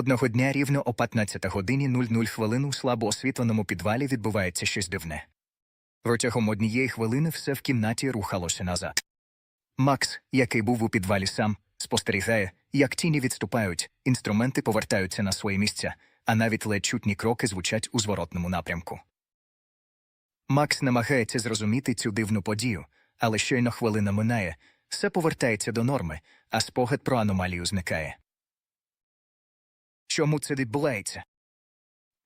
Одного дня рівно о 15 годині 00 хвилин у слабо освітленому підвалі відбувається щось дивне. Протягом однієї хвилини все в кімнаті рухалося назад. Макс, який був у підвалі сам, спостерігає, як тіні відступають, інструменти повертаються на свої місця, а навіть ледь чутні кроки звучать у зворотному напрямку. Макс намагається зрозуміти цю дивну подію, але щойно хвилина минає, все повертається до норми, а спогад про аномалію зникає. Чому це відбувається?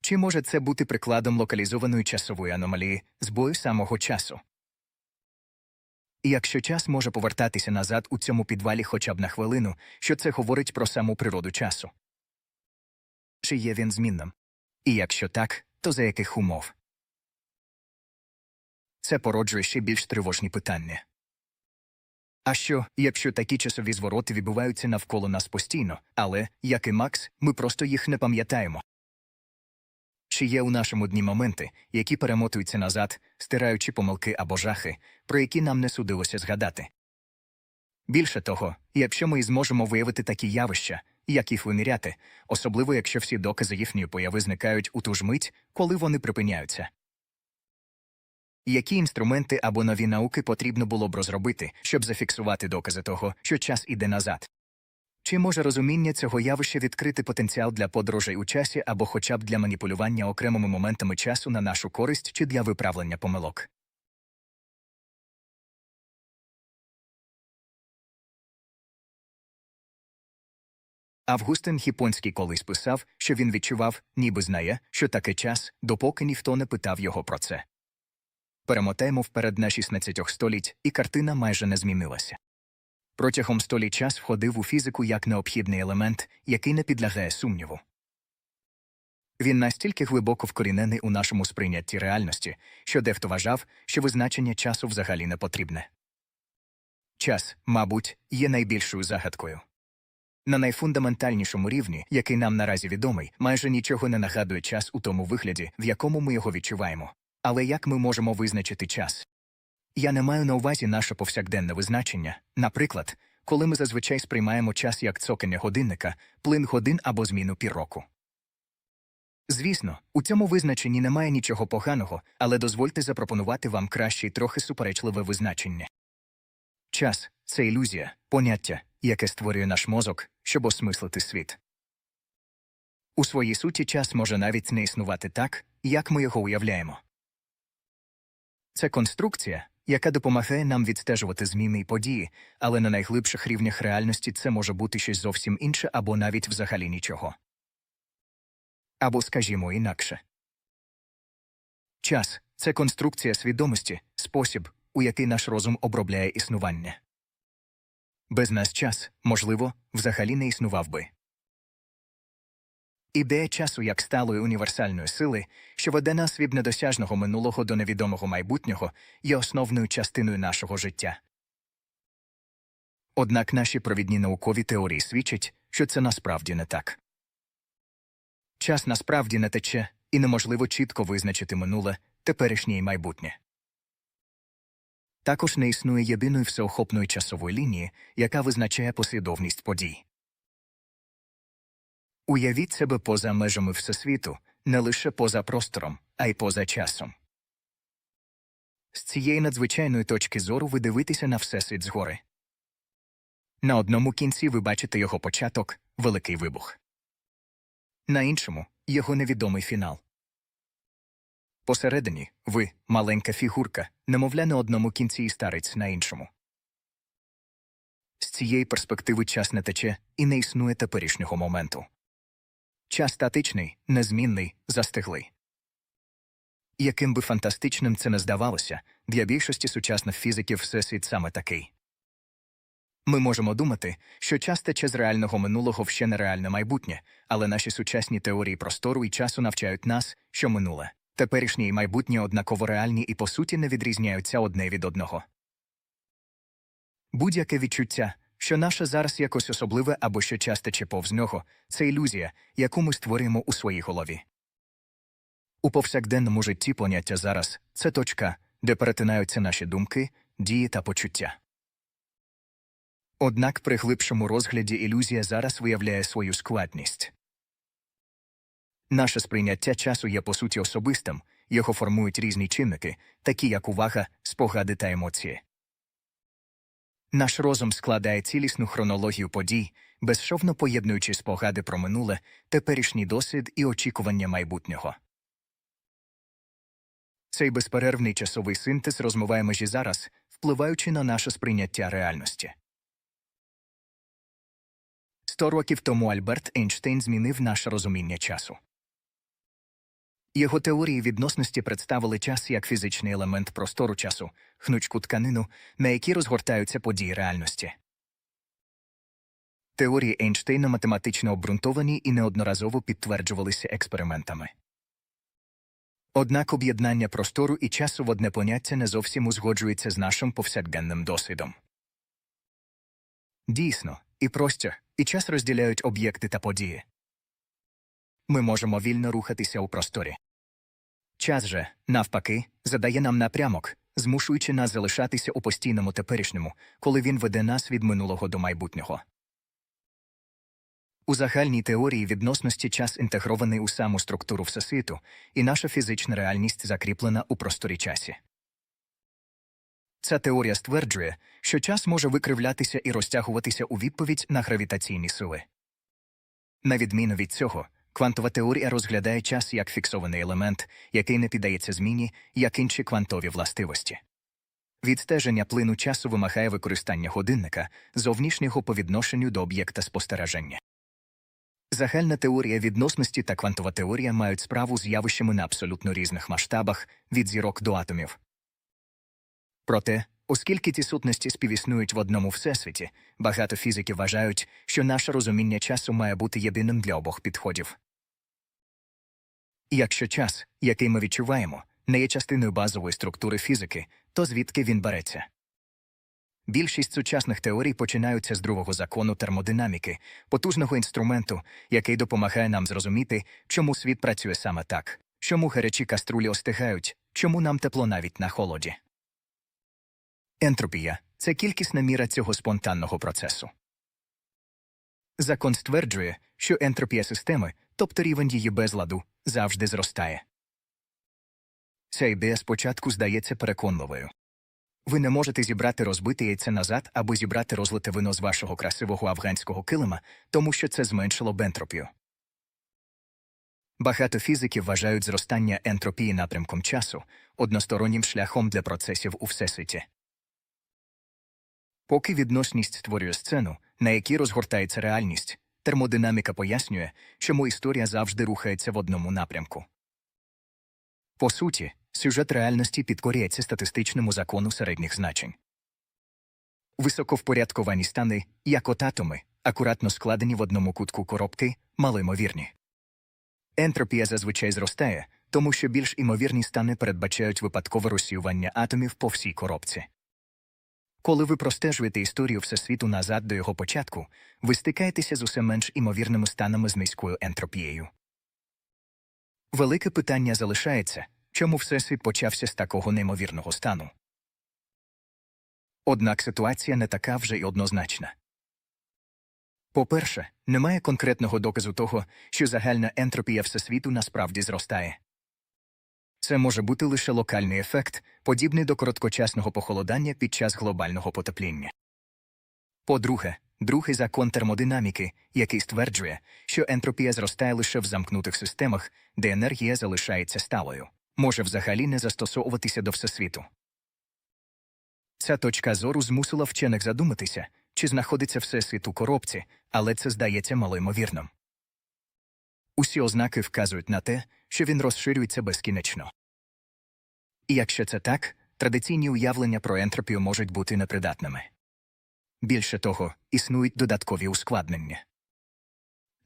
Чи може це бути прикладом локалізованої часової аномалії збою самого часу? І якщо час може повертатися назад у цьому підвалі хоча б на хвилину, що це говорить про саму природу часу? Чи є він змінним? І якщо так, то за яких умов? Це породжує ще більш тривожні питання. А що, якщо такі часові звороти відбуваються навколо нас постійно, але, як і Макс, ми просто їх не пам'ятаємо? Чи є у нашому дні моменти, які перемотуються назад, стираючи помилки або жахи, про які нам не судилося згадати? Більше того, якщо ми зможемо виявити такі явища, як їх виміряти, особливо якщо всі докази їхньої появи зникають у ту ж мить, коли вони припиняються. Які інструменти або нові науки потрібно було б розробити, щоб зафіксувати докази того, що час іде назад? Чи може розуміння цього явища відкрити потенціал для подорожей у часі або хоча б для маніпулювання окремими моментами часу на нашу користь чи для виправлення помилок? Августин Хіпонський колись писав, що він відчував, ніби знає, що таке час, допоки ніхто не питав його про це. Перемотаємо вперед на 16 століть, і картина майже не змінилася. Протягом століть час входив у фізику як необхідний елемент, який не підлягає сумніву. Він настільки глибоко вкорінений у нашому сприйнятті реальності, що дехто вважав, що визначення часу взагалі не потрібне. Час, мабуть, є найбільшою загадкою. На найфундаментальнішому рівні, який нам наразі відомий, майже нічого не нагадує час у тому вигляді, в якому ми його відчуваємо. Але як ми можемо визначити час? Я не маю на увазі наше повсякденне визначення. Наприклад, коли ми зазвичай сприймаємо час як цокання годинника, плин годин або зміну півроку. Звісно, у цьому визначенні немає нічого поганого, але дозвольте запропонувати вам краще й трохи суперечливе визначення. Час це ілюзія, поняття, яке створює наш мозок, щоб осмислити світ. У своїй суті час може навіть не існувати так, як ми його уявляємо. Це конструкція, яка допомагає нам відстежувати зміни і події, але на найглибших рівнях реальності це може бути щось зовсім інше або навіть взагалі нічого. Або, скажімо, інакше. Час це конструкція свідомості, спосіб, у який наш розум обробляє існування. Без нас час, можливо, взагалі не існував би. Ідея часу як сталої універсальної сили, що веде нас від недосяжного минулого до невідомого майбутнього, є основною частиною нашого життя. Однак наші провідні наукові теорії свідчать, що це насправді не так. Час насправді не тече, і неможливо чітко визначити минуле, теперішнє і майбутнє. Також не існує єдиної всеохопної часової лінії, яка визначає послідовність подій. Уявіть себе поза межами Всесвіту, не лише поза простором, а й поза часом. З цієї надзвичайної точки зору ви дивитеся на Всесвіт згори. На одному кінці ви бачите його початок великий вибух. На іншому його невідомий фінал. Посередині ви маленька фігурка, немовля на одному кінці і старець на іншому. З цієї перспективи час не тече і не існує теперішнього моменту. Час статичний, незмінний, застиглий. Яким би фантастичним це не здавалося, для більшості сучасних фізиків всесвіт саме такий. Ми можемо думати, що час тече з реального минулого в ще нереальне майбутнє, але наші сучасні теорії простору і часу навчають нас, що минуле, теперішнє і майбутнє однаково реальні і по суті не відрізняються одне від одного. Будь-яке відчуття, що наше зараз якось особливе або що час тече повз нього, це ілюзія, яку ми створюємо у своїй голові. У повсякденному житті поняття зараз це точка, де перетинаються наші думки, дії та почуття. Однак при глибшому розгляді ілюзія зараз виявляє свою складність. Наше сприйняття часу є по суті особистим, його формують різні чинники, такі як увага, спогади та емоції. Наш розум складає цілісну хронологію подій, безшовно поєднуючи спогади про минуле, теперішній досвід і очікування майбутнього. Цей безперервний часовий синтез розмиває межі зараз, впливаючи на наше сприйняття реальності. Сто років тому Альберт Ейнштейн змінив наше розуміння часу. Його теорії відносності представили час як фізичний елемент простору часу, гнучку тканину, на якій розгортаються події реальності. Теорії Ейнштейна математично обґрунтовані і неодноразово підтверджувалися експериментами. Однак об'єднання простору і часу в одне поняття не зовсім узгоджується з нашим повсякденним досвідом. Дійсно, і простір, і час розділяють об'єкти та події. Ми можемо вільно рухатися у просторі. Час же, навпаки, задає нам напрямок, змушуючи нас залишатися у постійному теперішньому, коли він веде нас від минулого до майбутнього. У загальній теорії відносності час інтегрований у саму структуру Всесвіту, і наша фізична реальність закріплена у просторі часі. Ця теорія стверджує, що час може викривлятися і розтягуватися у відповідь на гравітаційні сили. На відміну від цього, квантова теорія розглядає час як фіксований елемент, який не піддається зміні, як інші квантові властивості. Відстеження плину часу вимагає використання годинника, зовнішнього по відношенню до об'єкта спостереження. Загальна теорія відносності та квантова теорія мають справу з явищами на абсолютно різних масштабах від зірок до атомів. Проте, оскільки ці сутності співіснують в одному всесвіті, багато фізиків вважають, що наше розуміння часу має бути єдиним для обох підходів. Якщо час, який ми відчуваємо, не є частиною базової структури фізики, то звідки він береться? Більшість сучасних теорій починаються з другого закону термодинаміки, потужного інструменту, який допомагає нам зрозуміти, чому світ працює саме так, чому гарячі каструлі остигають, чому нам тепло навіть на холоді. Ентропія це кількісна міра цього спонтанного процесу. Закон стверджує, що ентропія системи, тобто рівень її безладу, завжди зростає. Ця ідея спочатку здається переконливою. Ви не можете зібрати розбите яйце назад або зібрати розлите вино з вашого красивого афганського килима, тому що це зменшило б ентропію. Багато фізиків вважають зростання ентропії напрямком часу одностороннім шляхом для процесів у всесвіті. Поки відносність створює сцену, на якій розгортається реальність, термодинаміка пояснює, чому історія завжди рухається в одному напрямку. По суті, сюжет реальності підкоряється статистичному закону середніх значень. Високовпорядковані стани, як от атоми, акуратно складені в одному кутку коробки, малоймовірні. Ентропія зазвичай зростає, тому що більш імовірні стани передбачають випадкове розсіювання атомів по всій коробці. Коли ви простежуєте історію Всесвіту назад до його початку, ви стикаєтеся з усе менш імовірними станами з низькою ентропією. Велике питання залишається чому Всесвіт почався з такого неймовірного стану. Однак ситуація не така вже й однозначна. По-перше, немає конкретного доказу того, що загальна ентропія Всесвіту насправді зростає. Це може бути лише локальний ефект, подібний до короткочасного похолодання під час глобального потепління. По-друге, другий закон термодинаміки, який стверджує, що ентропія зростає лише в замкнутих системах, де енергія залишається сталою, може взагалі не застосовуватися до всесвіту. Ця точка зору змусила вчених задуматися, чи знаходиться всесвіт у коробці, але це здається малоймовірним. Усі ознаки вказують на те, що він розширюється безкінечно. І якщо це так, традиційні уявлення про ентропію можуть бути непридатними. Більше того, існують додаткові ускладнення.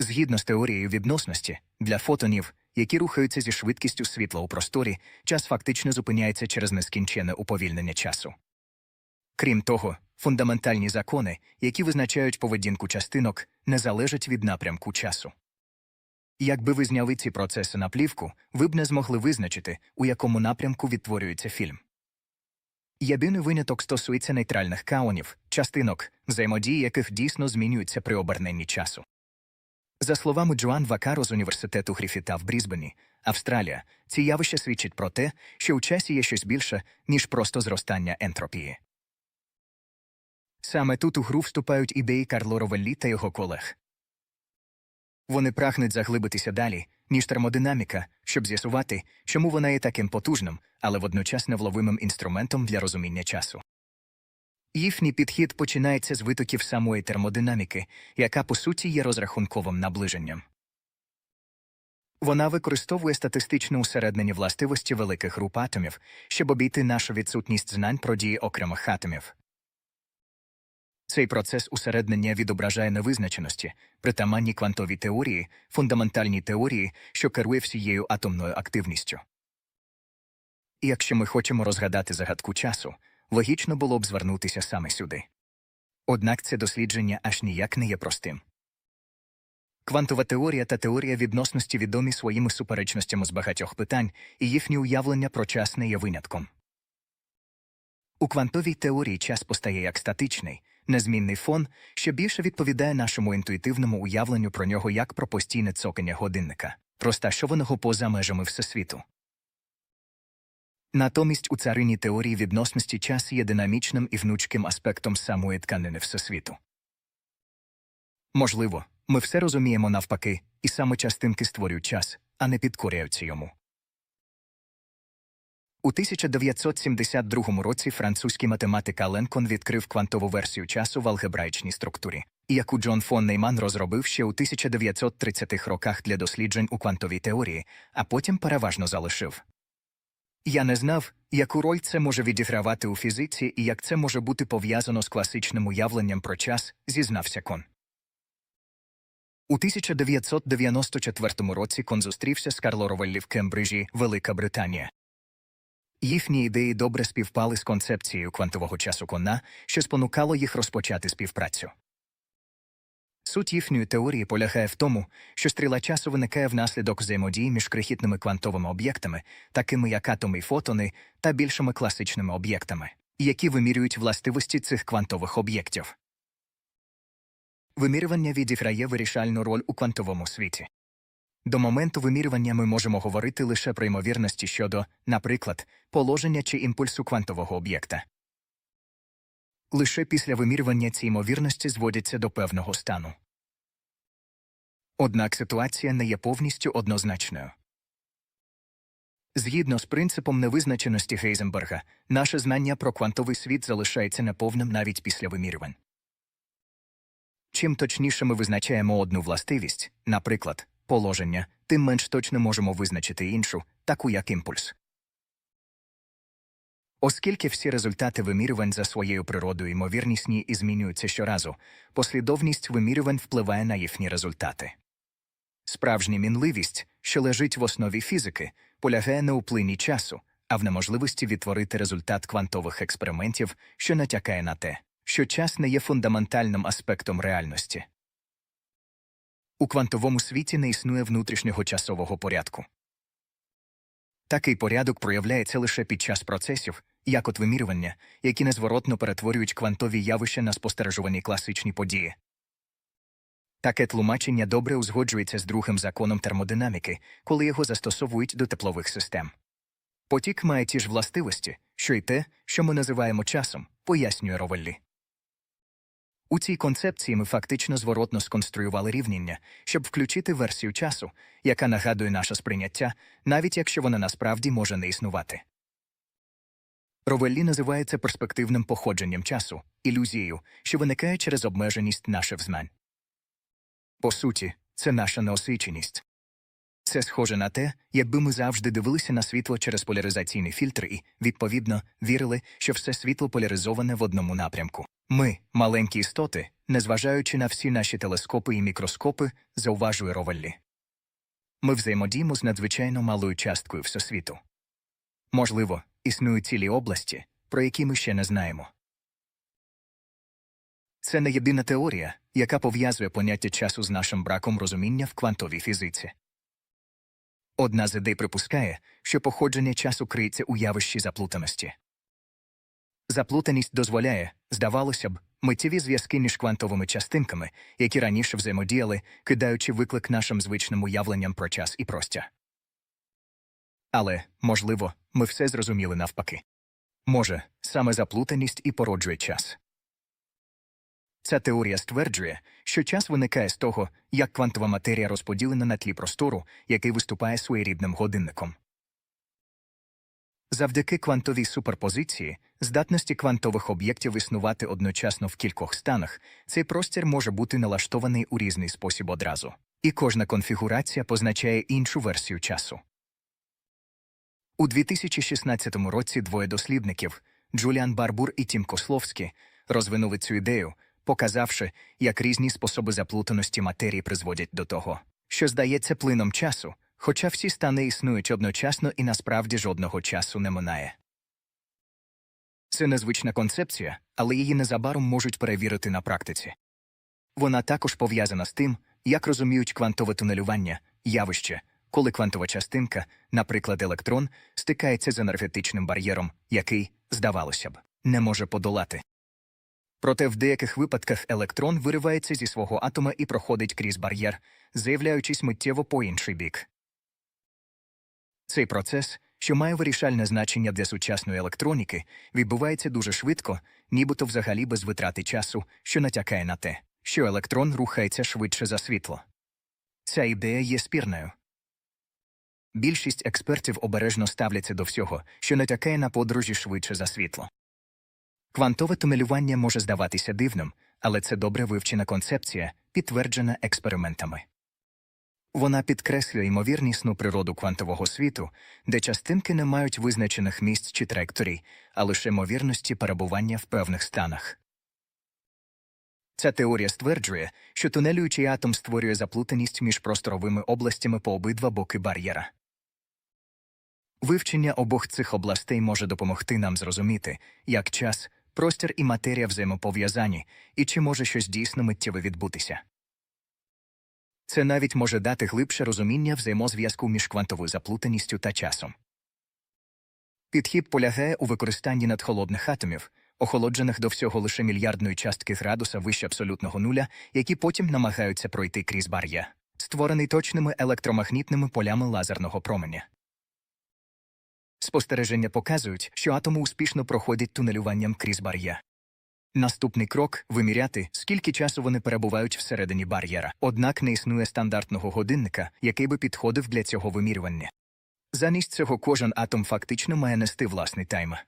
Згідно з теорією відносності, для фотонів, які рухаються зі швидкістю світла у просторі, час фактично зупиняється через нескінчене уповільнення часу. Крім того, фундаментальні закони, які визначають поведінку частинок, не залежать від напрямку часу. Якби ви зняли ці процеси на плівку, ви б не змогли визначити, у якому напрямку відтворюється фільм. Єдиний виняток стосується нейтральних каонів, частинок, взаємодії яких дійсно змінюються при оберненні часу. За словами Джоан Вакаро з університету Гріфіта в Брізбені, Австралія, ці явища свідчать про те, що у часі є щось більше, ніж просто зростання ентропії. Саме тут у гру вступають ідеї Карло Ровеллі та його колег. Вони прагнуть заглибитися далі, ніж термодинаміка, щоб з'ясувати, чому вона є таким потужним, але водночас невловимим інструментом для розуміння часу. Їхній підхід починається з витоків самої термодинаміки, яка по суті є розрахунковим наближенням. Вона використовує статистичне усереднені властивості великих груп атомів, щоб обійти нашу відсутність знань про дії окремих атомів. Цей процес усереднення відображає невизначеності, притаманні квантовій теорії, фундаментальній теорії, що керує всією атомною активністю. І якщо ми хочемо розгадати загадку часу, логічно було б звернутися саме сюди. Однак це дослідження аж ніяк не є простим. Квантова теорія та теорія відносності відомі своїми суперечностями з багатьох питань, і їхнє уявлення про час не є винятком. У квантовій теорії час постає як статичний, незмінний фон, що більше відповідає нашому інтуїтивному уявленню про нього як про постійне цокання годинника, розташованого поза межами Всесвіту. Натомість у царині теорії відносності час є динамічним і внучким аспектом самої тканини Всесвіту. Можливо, ми все розуміємо навпаки, і саме частинки створюють час, а не підкоряються йому. У 1972 році французький математик Аленкон відкрив квантову версію часу в алгебраїчній структурі, яку Джон фон Нейман розробив ще у 1930-х роках для досліджень у квантовій теорії, а потім переважно залишив. Я не знав, яку роль це може відігравати у фізиці і як це може бути пов'язано з класичним уявленням про час, зізнався Кон. У 1994 році Кон зустрівся з Карло Ровеллі в Кембриджі, Велика Британія. Їхні ідеї добре співпали з концепцією квантового часу Кона, що спонукало їх розпочати співпрацю. Суть їхньої теорії полягає в тому, що стріла часу виникає внаслідок взаємодії між крихітними квантовими об'єктами, такими як атоми й фотони, та більшими класичними об'єктами, які вимірюють властивості цих квантових об'єктів. Вимірювання відіграє вирішальну роль у квантовому світі. До моменту вимірювання ми можемо говорити лише про ймовірності щодо, наприклад, положення чи імпульсу квантового об'єкта. Лише після вимірювання ці ймовірності зводяться до певного стану. Однак ситуація не є повністю однозначною. Згідно з принципом невизначеності Гейзенберга, наше знання про квантовий світ залишається неповним навіть після вимірювань. Чим точніше ми визначаємо одну властивість, наприклад, положення, тим менш точно можемо визначити іншу, таку як імпульс. Оскільки всі результати вимірювань за своєю природою ймовірнісні і змінюються щоразу, послідовність вимірювань впливає на їхні результати. Справжня мінливість, що лежить в основі фізики, полягає не у плині часу, а в неможливості відтворити результат квантових експериментів, що натякає на те, що час не є фундаментальним аспектом реальності. У квантовому світі не існує внутрішнього часового порядку. Такий порядок проявляється лише під час процесів, як от вимірювання, які незворотно перетворюють квантові явища на спостережувані класичні події. Таке тлумачення добре узгоджується з другим законом термодинаміки, коли його застосовують до теплових систем. Потік має ті ж властивості, що й те, що ми називаємо часом, пояснює Ровеллі. У цій концепції ми фактично зворотно сконструювали рівняння, щоб включити версію часу, яка нагадує наше сприйняття, навіть якщо вона насправді може не існувати. Ровеллі називає це перспективним походженням часу, ілюзією, що виникає через обмеженість наших знань. По суті, це наша неосвіченість. Це схоже на те, якби ми завжди дивилися на світло через поляризаційний фільтр і, відповідно, вірили, що все світло поляризоване в одному напрямку. Ми, маленькі істоти, незважаючи на всі наші телескопи і мікроскопи, зауважує Ровеллі. Ми взаємодіємо з надзвичайно малою часткою всесвіту. Можливо, існують цілі області, про які ми ще не знаємо. Це не єдина теорія, яка пов'язує поняття часу з нашим браком розуміння в квантовій фізиці. Одна з ідей припускає, що походження часу криється у явищі заплутаності. Заплутаність дозволяє, здавалося б, миттєві зв'язки між квантовими частинками, які раніше взаємодіяли, кидаючи виклик нашим звичним уявленням про час і простір. Але, можливо, ми все зрозуміли навпаки. Може, саме заплутаність і породжує час. Ця теорія стверджує, що час виникає з того, як квантова матерія розподілена на тлі простору, який виступає своєрідним годинником. Завдяки квантовій суперпозиції, здатності квантових об'єктів існувати одночасно в кількох станах, цей простір може бути налаштований у різний спосіб одразу, і кожна конфігурація позначає іншу версію часу. У 2016 році двоє дослідників Джуліан Барбур і Тім Кословський розвинули цю ідею, показавши, як різні способи заплутаності матерії призводять до того, що здається плином часу, хоча всі стани існують одночасно і насправді жодного часу не минає. Це незвична концепція, але її незабаром можуть перевірити на практиці. Вона також пов'язана з тим, як розуміють квантове тунелювання, явище, коли квантова частинка, наприклад, електрон, стикається з енергетичним бар'єром, який, здавалося б, не може подолати. Проте в деяких випадках електрон виривається зі свого атома і проходить крізь бар'єр, заявляючись миттєво по інший бік. Цей процес, що має вирішальне значення для сучасної електроніки, відбувається дуже швидко, нібито взагалі без витрати часу, що натякає на те, що електрон рухається швидше за світло. Ця ідея є спірною. Більшість експертів обережно ставляться до всього, що натякає на подорожі швидше за світло. Квантове тунелювання може здаватися дивним, але це добре вивчена концепція, підтверджена експериментами. Вона підкреслює ймовірнісну природу квантового світу, де частинки не мають визначених місць чи траєкторій, а лише ймовірності перебування в певних станах. Ця теорія стверджує, що тунелюючий атом створює заплутаність між просторовими областями по обидва боки бар'єра. Вивчення обох цих областей може допомогти нам зрозуміти, як час, простір і матерія взаємопов'язані, і чи може щось дійсно миттєво відбутися. Це навіть може дати глибше розуміння взаємозв'язку між квантовою заплутаністю та часом. Підхід полягає у використанні надхолодних атомів, охолоджених до всього лише мільярдної частки градуса вище абсолютного нуля, які потім намагаються пройти крізь бар'я, створений точними електромагнітними полями лазерного променя. Спостереження показують, що атоми успішно проходять тунелюванням крізь бар'я. Наступний крок виміряти, скільки часу вони перебувають всередині бар'єра. Однак не існує стандартного годинника, який би підходив для цього вимірювання. Замість цього кожен атом фактично має нести власний таймер.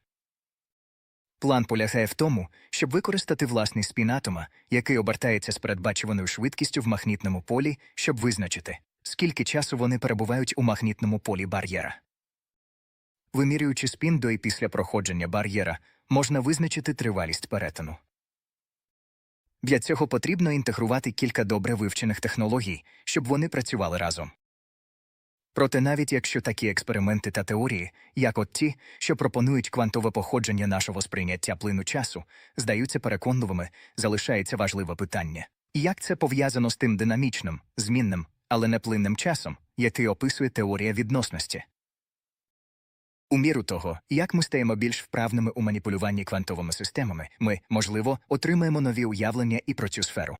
План полягає в тому, щоб використати власний спін атома, який обертається з передбачуваною швидкістю в магнітному полі, щоб визначити, скільки часу вони перебувають у магнітному полі бар'єра. Вимірюючи спін до і після проходження бар'єра, можна визначити тривалість перетину. Для цього потрібно інтегрувати кілька добре вивчених технологій, щоб вони працювали разом. Проте навіть якщо такі експерименти та теорії, як от ті, що пропонують квантове походження нашого сприйняття плину часу, здаються переконливими, залишається важливе питання. Як це пов'язано з тим динамічним, змінним, але не плинним часом, який описує теорія відносності? У міру того, як ми стаємо більш вправними у маніпулюванні квантовими системами, ми, можливо, отримаємо нові уявлення і про цю сферу.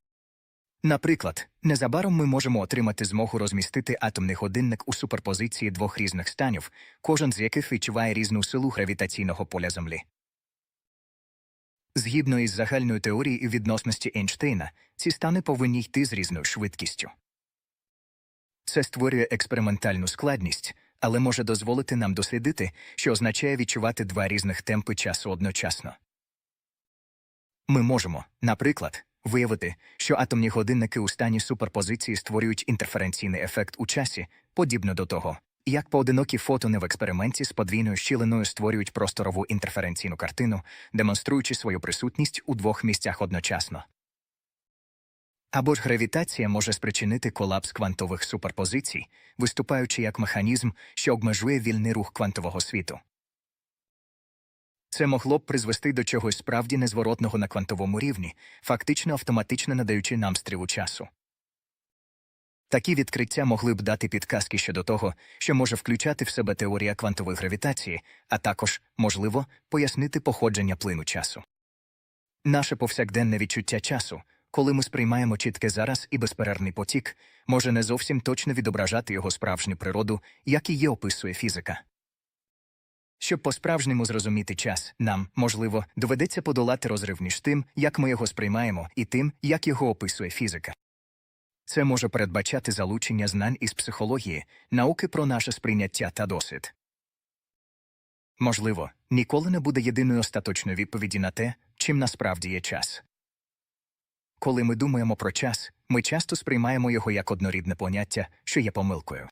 Наприклад, незабаром ми можемо отримати змогу розмістити атомний годинник у суперпозиції двох різних станів, кожен з яких відчуває різну силу гравітаційного поля Землі. Згідно із загальною теорією відносності Ейнштейна, ці стани повинні йти з різною швидкістю. Це створює експериментальну складність, але може дозволити нам дослідити, що означає відчувати два різних темпи часу одночасно. Ми можемо, наприклад, виявити, що атомні годинники у стані суперпозиції створюють інтерференційний ефект у часі, подібно до того, як поодинокі фотони в експерименті з подвійною щілиною створюють просторову інтерференційну картину, демонструючи свою присутність у двох місцях одночасно. Або ж гравітація може спричинити колапс квантових суперпозицій, виступаючи як механізм, що обмежує вільний рух квантового світу. Це могло б призвести до чогось справді незворотного на квантовому рівні, фактично автоматично надаючи нам стрілу часу. Такі відкриття могли б дати підказки щодо того, що може включати в себе теорія квантової гравітації, а також, можливо, пояснити походження плину часу. Наше повсякденне відчуття часу, коли ми сприймаємо чітке зараз і безперервний потік, може не зовсім точно відображати його справжню природу, як її описує фізика. Щоб по-справжньому зрозуміти час, нам, можливо, доведеться подолати розрив між тим, як ми його сприймаємо, і тим, як його описує фізика. Це може передбачати залучення знань із психології, науки про наше сприйняття та досвід. Можливо, ніколи не буде єдиної остаточної відповіді на те, чим насправді є час. Коли ми думаємо про час, ми часто сприймаємо його як однорідне поняття, що є помилкою.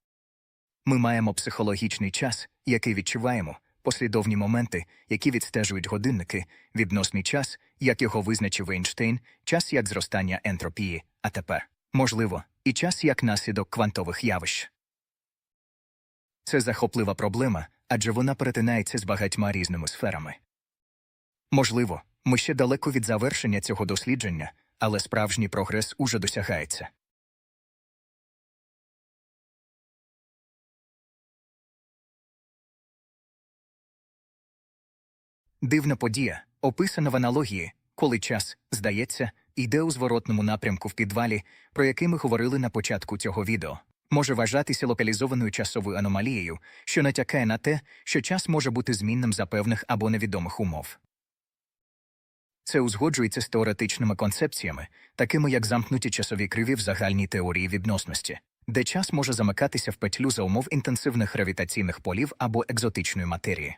Ми маємо психологічний час, який відчуваємо, послідовні моменти, які відстежують годинники, відносний час, як його визначив Ейнштейн, час як зростання ентропії, а тепер, можливо, і час як наслідок квантових явищ. Це захоплива проблема, адже вона перетинається з багатьма різними сферами. Можливо, ми ще далеко від завершення цього дослідження, але справжній прогрес уже досягається. Дивна подія, описана в аналогії, коли час, здається, йде у зворотному напрямку в підвалі, про який ми говорили на початку цього відео, може вважатися локалізованою часовою аномалією, що натякає на те, що час може бути змінним за певних або невідомих умов. Це узгоджується з теоретичними концепціями, такими як замкнуті часові криві в загальній теорії відносності, де час може замикатися в петлю за умов інтенсивних гравітаційних полів або екзотичної матерії.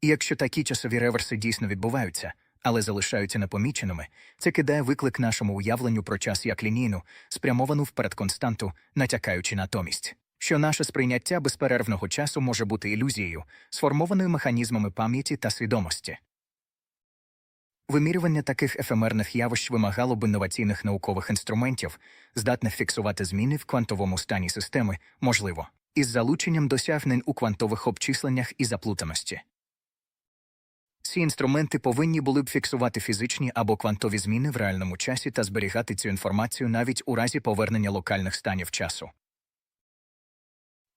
І якщо такі часові реверси дійсно відбуваються, але залишаються непоміченими, це кидає виклик нашому уявленню про час як лінійну, спрямовану вперед константу, натякаючи натомість, що наше сприйняття безперервного часу може бути ілюзією, сформованою механізмами пам'яті та свідомості. Вимірювання таких ефемерних явищ вимагало б інноваційних наукових інструментів, здатних фіксувати зміни в квантовому стані системи, можливо, із залученням досягнень у квантових обчисленнях і заплутаності. Ці інструменти повинні були б фіксувати фізичні або квантові зміни в реальному часі та зберігати цю інформацію навіть у разі повернення локальних станів часу.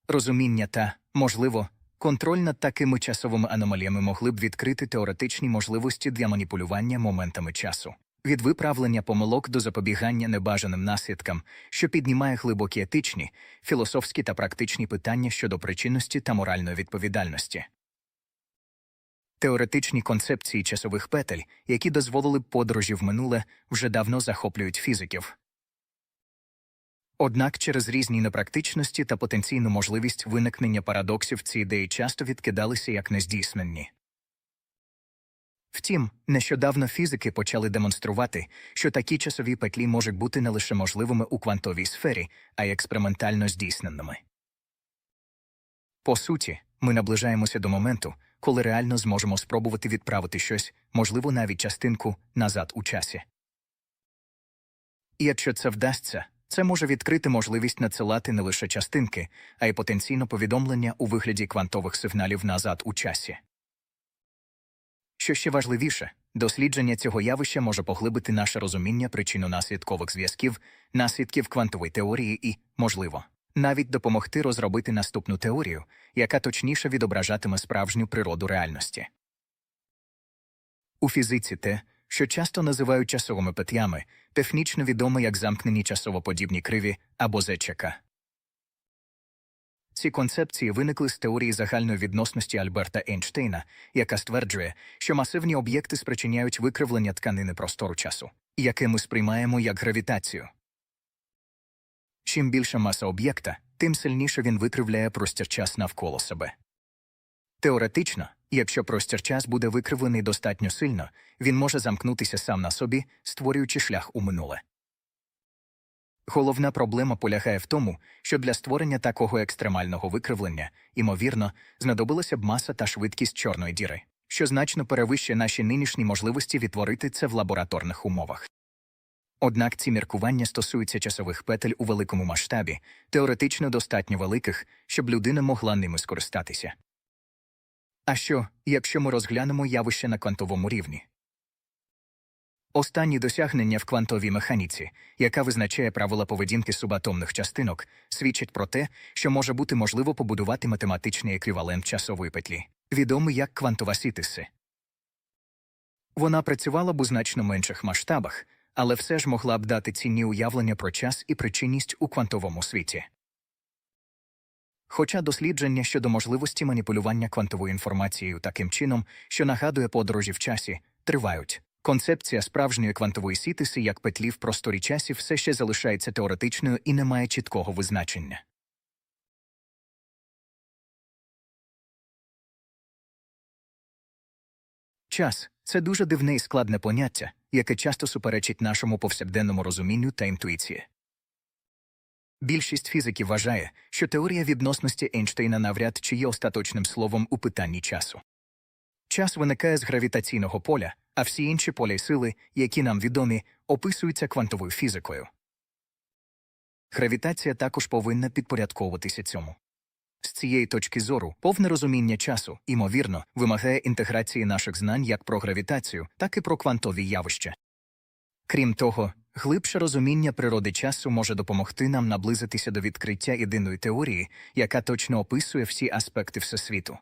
Розуміння та, можливо, контроль над такими часовими аномаліями могли б відкрити теоретичні можливості для маніпулювання моментами часу. Від виправлення помилок до запобігання небажаним наслідкам, що піднімає глибокі етичні, філософські та практичні питання щодо причинності та моральної відповідальності. Теоретичні концепції часових петель, які дозволили б подорожі в минуле, вже давно захоплюють фізиків. Однак через різні непрактичності та потенційну можливість виникнення парадоксів ці ідеї часто відкидалися як нездійсненні. Втім, нещодавно фізики почали демонструвати, що такі часові петлі можуть бути не лише можливими у квантовій сфері, а й експериментально здійсненими. По суті, ми наближаємося до моменту, коли реально зможемо спробувати відправити щось, можливо, навіть частинку, назад у часі. І якщо це вдасться, це може відкрити можливість надсилати не лише частинки, а й потенційно повідомлення у вигляді квантових сигналів назад у часі. Що ще важливіше, дослідження цього явища може поглибити наше розуміння причинно-наслідкових зв'язків, наслідків квантової теорії і, можливо, навіть допомогти розробити наступну теорію, яка точніше відображатиме справжню природу реальності. У фізиці те, що часто називають часовими петлями, технічно відомо як замкнені часово-подібні криві або ЗЧК. Ці концепції виникли з теорії загальної відносності Альберта Ейнштейна, яка стверджує, що масивні об'єкти спричиняють викривлення тканини простору часу, яке ми сприймаємо як гравітацію. Чим більша маса об'єкта, тим сильніше він викривляє простір час навколо себе. Теоретично, якщо простір час буде викривлений достатньо сильно, він може замкнутися сам на собі, створюючи шлях у минуле. Головна проблема полягає в тому, що для створення такого екстремального викривлення, ймовірно, знадобилася б маса та швидкість чорної діри, що значно перевищує наші нинішні можливості відтворити це в лабораторних умовах. Однак ці міркування стосуються часових петель у великому масштабі, теоретично достатньо великих, щоб людина могла ними скористатися. А що, якщо ми розглянемо явище на квантовому рівні? Останні досягнення в квантовій механіці, яка визначає правила поведінки субатомних частинок, свідчать про те, що може бути можливо побудувати математичний еквівалент часової петлі, відомий як квантова сітиси. Вона працювала б у значно менших масштабах, але все ж могла б дати цінні уявлення про час і причинність у квантовому світі. Хоча дослідження щодо можливості маніпулювання квантовою інформацією таким чином, що нагадує подорожі в часі, тривають. Концепція справжньої квантової сітиси як петлі в просторі часів все ще залишається теоретичною і не має чіткого визначення. Час це дуже дивне і складне поняття, яке часто суперечить нашому повсякденному розумінню та інтуїції. Більшість фізиків вважає, що теорія відносності Ейнштейна навряд чи є остаточним словом у питанні часу. Час виникає з гравітаційного поля, а всі інші поля й сили, які нам відомі, описуються квантовою фізикою. Гравітація також повинна підпорядковуватися цьому. З цієї точки зору, повне розуміння часу, ймовірно, вимагає інтеграції наших знань як про гравітацію, так і про квантові явища. Крім того, глибше розуміння природи часу може допомогти нам наблизитися до відкриття єдиної теорії, яка точно описує всі аспекти Всесвіту.